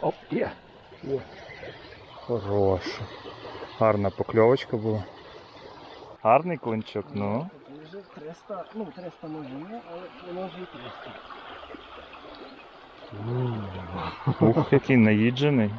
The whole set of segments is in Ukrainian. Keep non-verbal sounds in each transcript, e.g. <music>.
Оп, є. Є. Хороша. Гарна покльовочка була. Гарний кончик, ну. Вже 300, ну 300 може не, але вже і 300. Ух, який наїджений.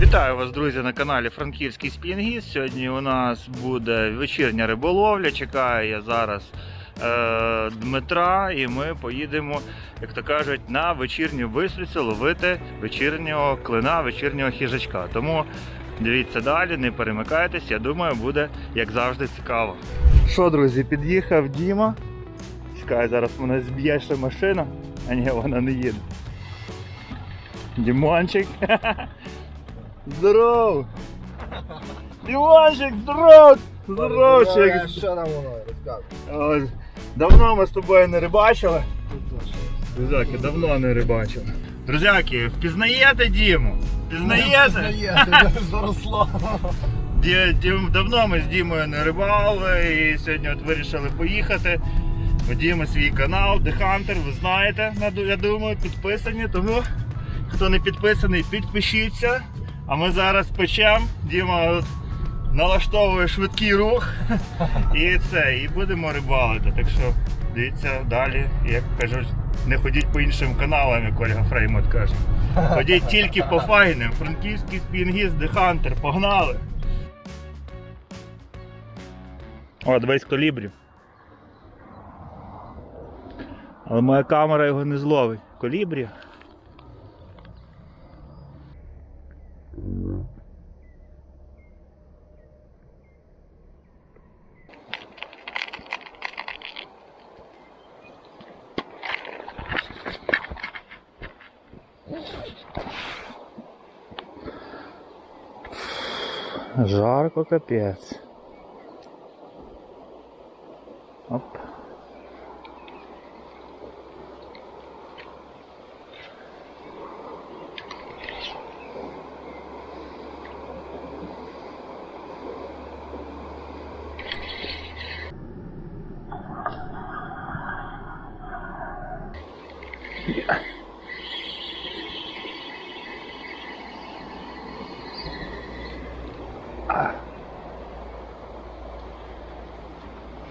Вітаю вас, друзі, на каналі Франківський Спінгіст. Сьогодні у нас буде вечірня риболовля. Чекаю я зараз е, Дмитра, і ми поїдемо, як то кажуть, на вечірню вислицю ловити вечірнього клина, вечірнього хижачка. Тому дивіться далі, не перемикайтесь, я думаю, буде як завжди цікаво. Що, друзі, під'їхав Діма. Чекаю, зараз мене зб'є ще машина, а ні, вона не їде. Дімончик. <laughs> Здоров! Діванчик, здоров! Здоровчик! Що там воно розказує? Давно ми з тобою не рибачили. Друзяки, давно не рибачили. Друзяки, впізнаєте Діму? Впізнаєте? Заросло. Дім, давно ми з Дімою не рибали і сьогодні от вирішили поїхати. У Діми свій канал The Hunter, ви знаєте, я думаю, підписані. Тому хто не підписаний, підпишіться. А ми зараз печемо. Діма налаштовує швидкий рух і це, і будемо рибалити. Так що дивіться далі, як кажуть, не ходіть по іншим каналам, як Ольга Фреймот каже. Ходіть тільки по файним. Франківський спінгіст, Hunter, погнали! О, дивись колібрів. Але моя камера його не зловить. Колібрі. Жарко капець. Оп.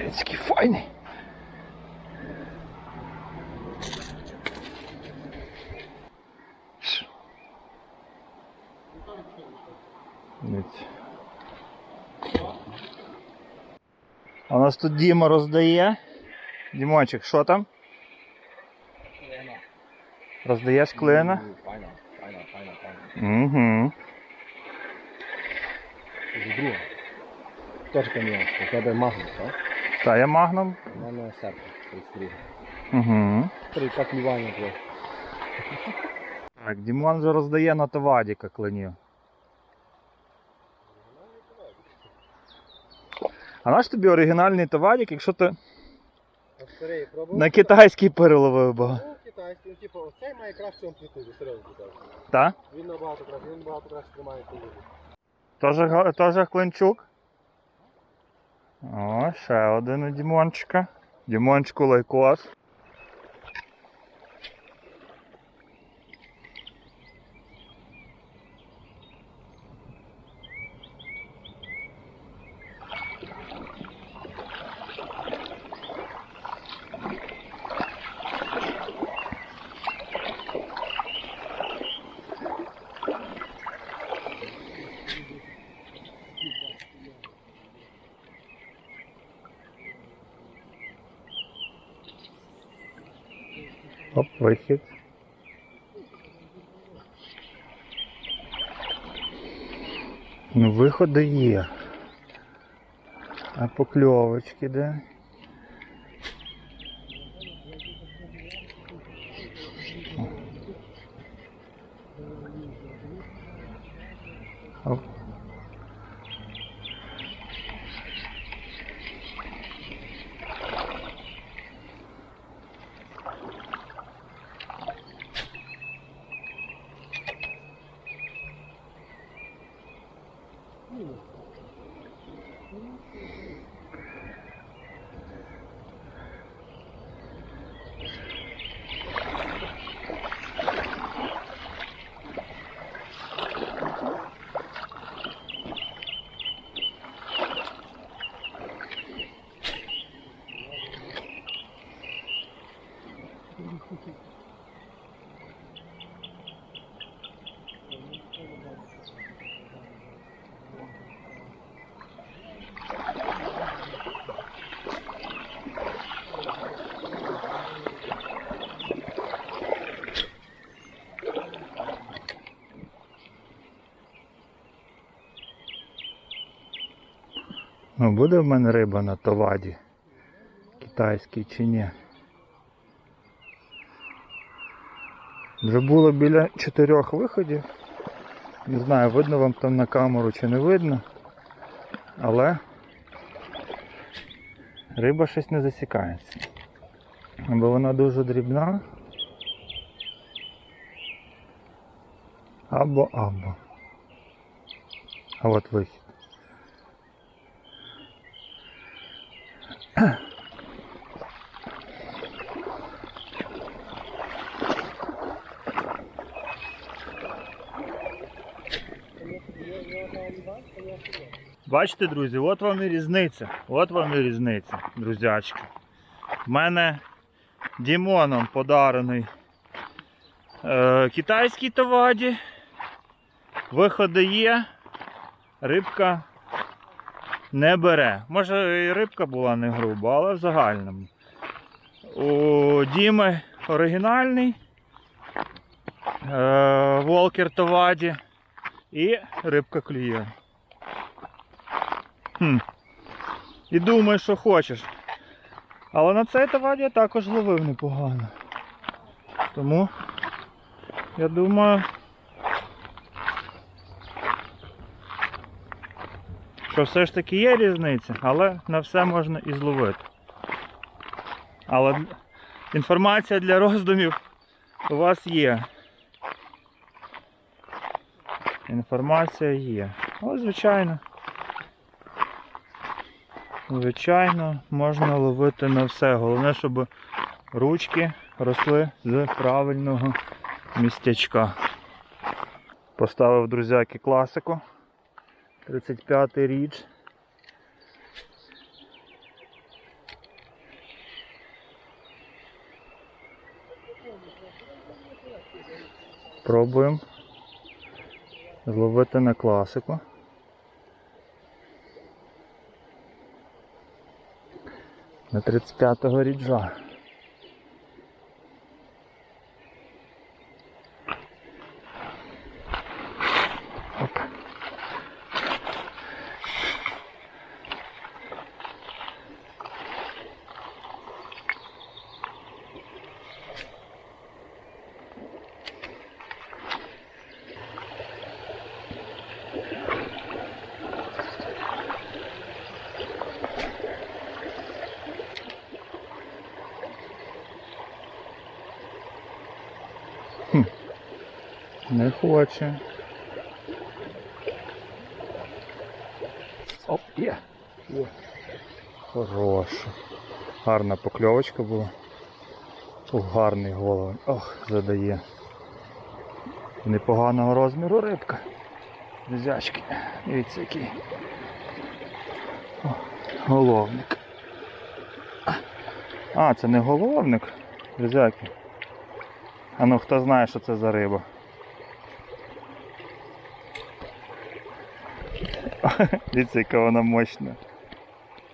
Дивіться, який файний. Дивіться. А у нас тут Діма роздає. Дімончик, що там? Роздаєш клина? Файно, файно. Угу. Друга. Теж камінь, у тебе магнум, так? Та я магном. У мене серце, 33. Угу. Три як лівання твоє. Так, Дімон вже роздає на товадіка клинів. А наш тобі оригінальний товарик, якщо ти на китайський переловив бо. Ну, китайський, ну, типу, оцей має кращу амплітуду, серйозно кажу. Та? Він набагато краще, він набагато краще тримає колоду. Тож тоже клинчук. О, ще один у Дімончика. Дімончику лайкос. Оп, вихід. Ну, виходи є. А покльовочки де? Ну, буде в мене риба на товаді? Китайській чи ні? Вже було біля чотирьох виходів. Не знаю, видно вам там на камеру чи не видно. Але риба щось не засікається. Бо вона дуже дрібна. Або або. А от вихід. Бачите, друзі, от вам і різниця. От вам і різниця, друзячки. В мене Дімоном подарений е, китайський товаді. Виходи є, рибка не бере. Може і рибка була не груба, але в загальному. У Діми оригінальний е, Волкер Товаді і рибка клює. Хм. І думай, що хочеш. Але на цей товаді я також ловив непогано. Тому я думаю, що все ж таки є різниця, але на все можна і зловити. Але інформація для роздумів у вас є. Інформація є. О, звичайно. Звичайно, можна ловити на все. Головне, щоб ручки росли з правильного містячка. Поставив друзяки класику. 35 річ. Пробуємо зловити на класику. На 35-го ріджа. Оп. Не. Оп, є. Є. Хороша. Гарна покльовочка була. Гарний головень. Ох, задає. Непоганого розміру рибка. Друзячки. Дивіться який. О, головник. А, це не головник. Друзяки. А ну хто знає, що це за риба? <laughs> Дивіться, яка вона мощна.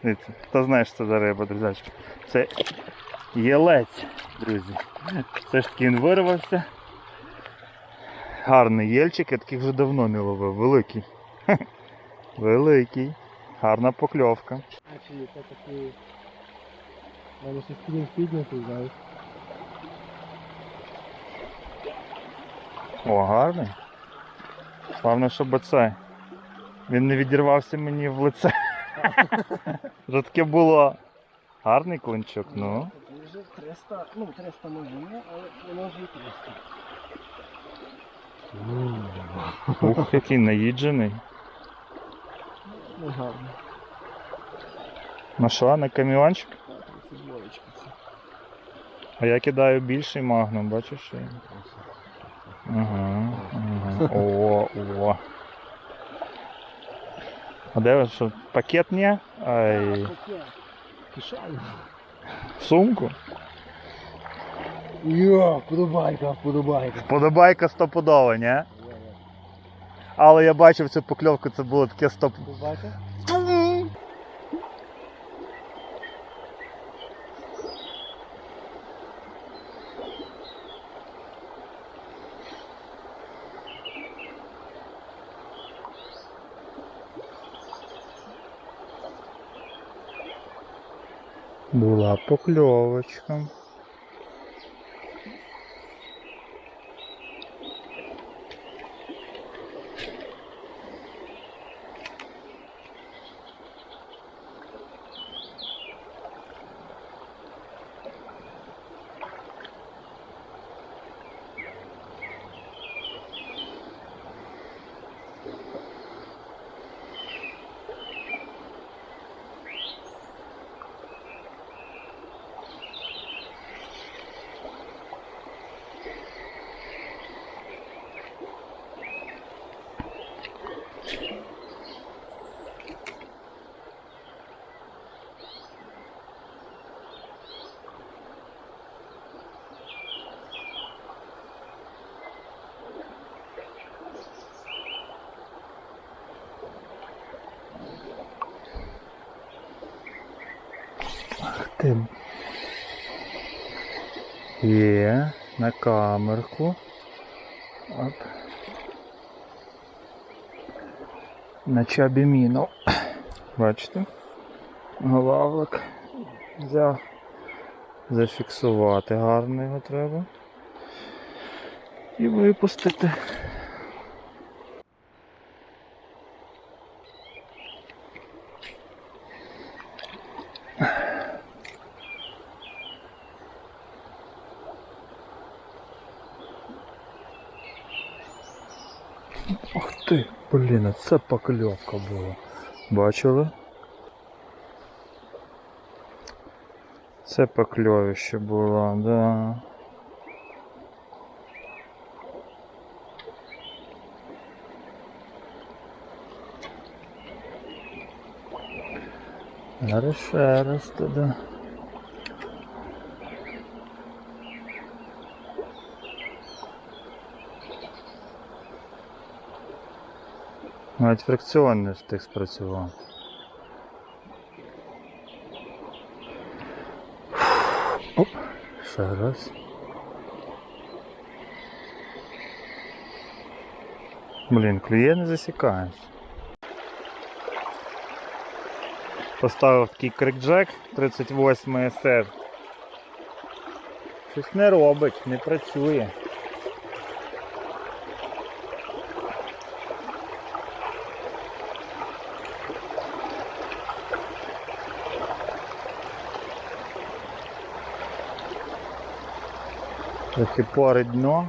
Дивіться, хто знає, що це за риба, друзячки? Це єлець, друзі. Все ж таки він вирвався. Гарний єльчик, я таких вже давно не ловив. Великий. <laughs> Великий. Гарна покльовка. Мене ще скрін піднятий, знаєш. О, гарний. Головне, щоб це. Він не відірвався мені в лице. <laughs> Вже таке було. Гарний кончик, ну. Вже 300, ну 300 може не, але вже і 300. Ух, який наїджений. Ну гарно. На що, на каміончик? Це двоєчка. це. А я кидаю більший магнум, бачиш? Ага, ага. О, о. А де що? Пакет ні? Ай. Сумку? Йо, подобайка, подобайка. Подобайка стопудова, ні? Але я бачив цю покльовку, це було таке стоп. Подобайка? Була покльовочка. Ах. Є, на камерку. Оп. На чабі міну. Бачите? Головлик взяв. Зафіксувати гарно його треба. І випустити. Ух ти, це покльовка була. Бачили? Це покльовище було, да. Зараз ще раз туди. Навіть фрикціон не встиг спрацював. Оп, ще раз. Блін, клює не засікає. Поставив такий крикджек 38 SR. Щось не робить, не працює. Трохи пори дно.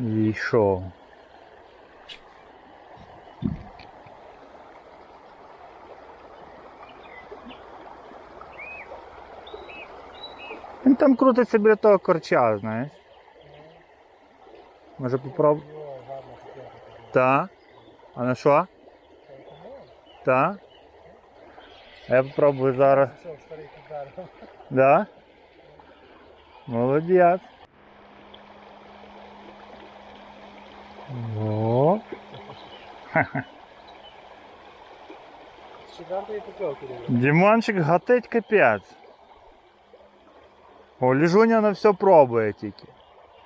Війшов. Він там крутиться біля того корча, знаєш. Може попроб... Йо, гарно таке. Та. А на що? Та. А Я попробую зараз. Да? Молодець. Дімончик гатить капець. О, Ліжуня на все пробує тільки.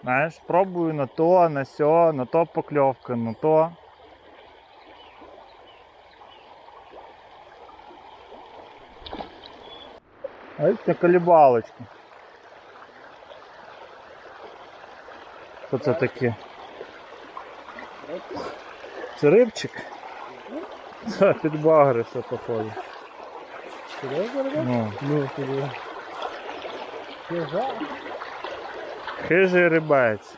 Знаєш, пробую на то, на сьо, на то покльовка, на то. Ось це колібалочки. Що це таке? Це рибчик? Це підбагриса, походу. Серйозно, ребят? Ну, Ну, туди. Хижий рибець.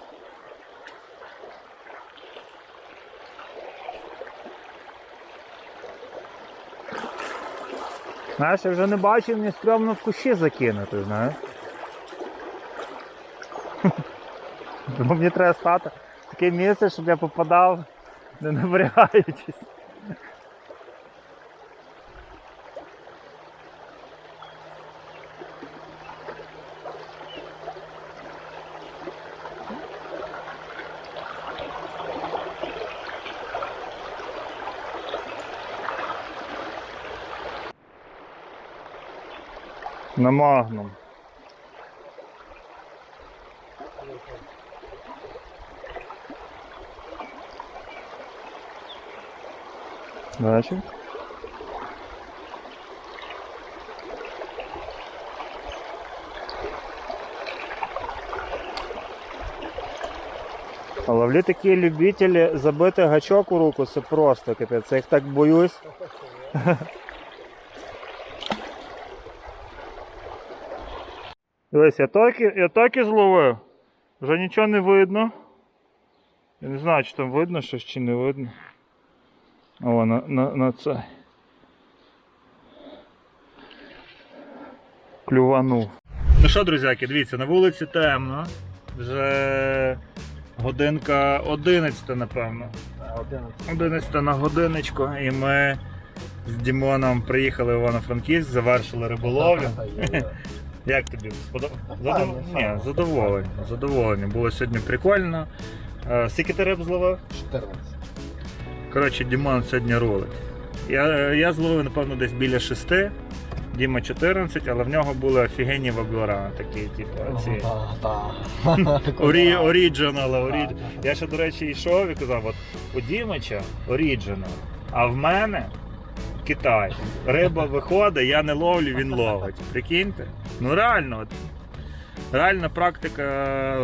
Знаєш, я вже не бачив, мені стрьомно в кущі закинути, знаєш. <laughs> Тому мені треба стати таке місце, щоб я попадав, не напрягаючись. На магнум. А ловлі такі любителі забити гачок у руку, це просто капець. Я їх так боюсь. <laughs> Дивись, я так, я так і зловив. Вже нічого не видно. Я не знаю, чи там видно щось, чи не видно. О, на, на, на це. Клюванув. Ну що, друзяки, дивіться, на вулиці темно. Вже годинка 11, напевно. 11 на годиночку. І ми з Дімоном приїхали в Івано-Франківськ, завершили риболовлю. <laughs> Як тобі сподобалося? Файно, Ні, задоволені. Задоволені. Було сьогодні прикольно. Е, Скільки ти риб зловив? 14. Коротше, Дімон сьогодні рулить. Я, я зловив, напевно, десь біля 6. Діма 14, але в нього були офігенні воблера, такі, типу, ці. <laughs> Орі. Я ще, до речі, йшов і казав, от у Дімича оріджинал, а в мене Китай. Риба виходить, я не ловлю, він ловить. Прикиньте? Ну реально, от, реальна практика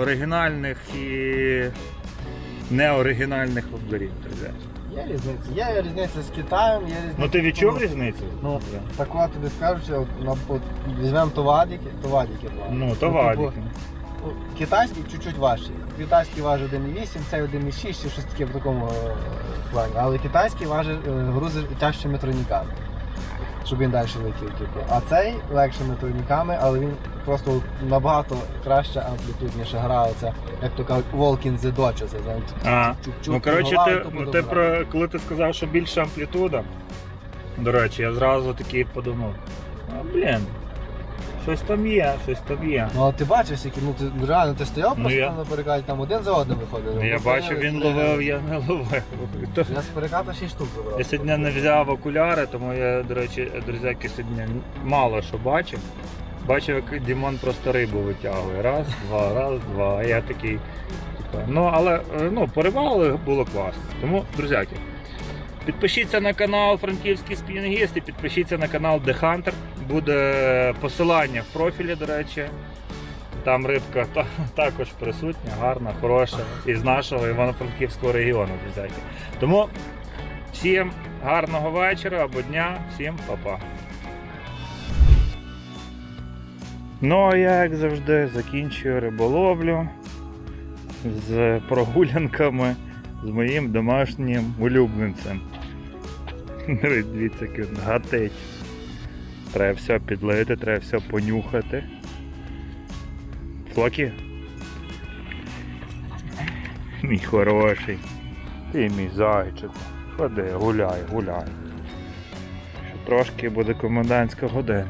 оригінальних і неоригінальних воблерів. друзі. Є різниця. Є різниця з Китаєм, є різниця. Ну ти відчув тому- різницю? Ну, так от тобі скажу, що на- от, візьмемо товадики, товадики. Ну, то типу, ну, Китайський чуть-чуть важчий. Китайський важить 1,8, цей 1,6 чи щось таке в такому е, плані. Але китайський важить е, грузи тяжчими тройниками. Щоб він далі летів, типу. А цей легшими турніками, але він просто набагато краще амплітудніше грає. Це, як то кажуть, walk in the dodge. Це, А, чук-чук, Ну, коротше, ти, ну, ти про, коли ти сказав, що більша амплітуда, до речі, я зразу такий подумав, а блін, щось там є, щось там є. Ну, але ти бачиш, які, ну ти реально ти стояв Ну, просто я- там на перекаті, там один за одним виходив. Ну, я Ми стояли, він ловив, я не ловив. То- Я з переката 6 штук забрав. Я сьогодні не взяв окуляри, тому я, до речі, друзяки, сьогодні мало що бачив. Бачив, як Дімон просто рибу витягує. Раз, два, раз, два. А я такий. Типу, ну, але е, ну, поривали було класно. Тому, друзяки, підпишіться на канал Франківський спінінгіст і підпишіться на канал The Hunter. Буде посилання в профілі, до речі. Там рибка та- також присутня, гарна, хороша, із нашого Івано-Франківського регіону. Тому всім гарного вечора або дня, всім па-па. Ну, а я, як завжди, закінчую риболовлю з прогулянками з моїм домашнім улюбленцем. <laughs> Дивіться, як він гатить. Треба все підлити, треба все понюхати. Флокі? Мій хороший. Ти мій зайчик. Ходи, гуляй, гуляй. Ще трошки буде комендантська година.